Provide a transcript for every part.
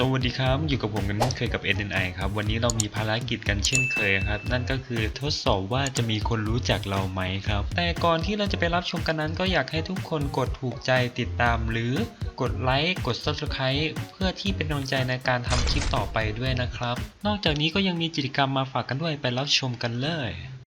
สวัสดีครับ อยู่กับผมกันเช่นเคยกับ NNI ครับ วันนี้เรามีภารกิจกันเช่นเคยครับ นั่นก็คือทดสอบว่าจะมีคนรู้จักเราไหมครับ แต่ก่อนที่เราจะไปรับชมกันนั้น ก็อยากให้ทุกคนกดถูกใจติดตาม หรือกดไลค์กด Subscribe เพื่อที่เป็นกำลังใจในการทำคลิปต่อไปด้วยนะครับ นอกจากนี้ก็ยังมีกิจกรรมมาฝากกันด้วยไปรับชมกันเลย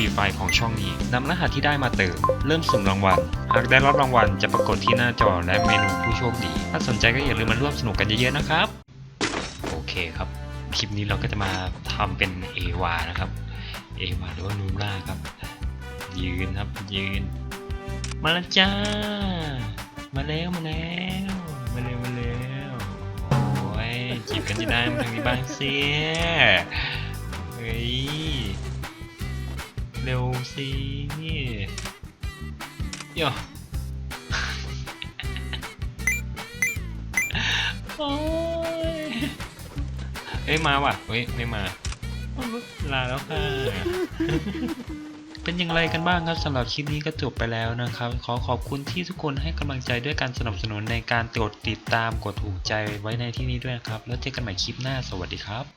รีไฟของช่องนี้นำรหัสที่ได้มาเติม เริ่มสุ่มรางวัล หากได้รับรางวัลจะปรากฏที่หน้าจอและเมนูผู้โชคดี ถ้าสนใจก็อย่าลืมมาร่วมสนุกกันเยอะๆนะครับ โอเคครับ คลิปนี้เราก็จะมาทำเป็นเอวานะครับเอวาหรือว่านูร่าครับ ยืนครับยืน มาแล้วจ้า มาแล้วมาแล้วมาเร็วมาเร็วโอ้ยจีบกันจะได้มาทางนี้บ้างสิเฮ้ย เร็วสิโย่โอ้ยเฮ้ยมาว่ะเฮ้ยไม่มาลาแล้วค่ะ เป็นอย่างไรกันบ้างครับสำหรับคลิปนี้ก็จบไปแล้วนะครับ ขอขอบคุณที่ทุกคนให้กำลังใจด้วยการสนับสนุนในการกดติดตามกดถูกใจไว้ในที่นี้ด้วยนะครับ แล้วเจอกันใหม่คลิปหน้าสวัสดีครับ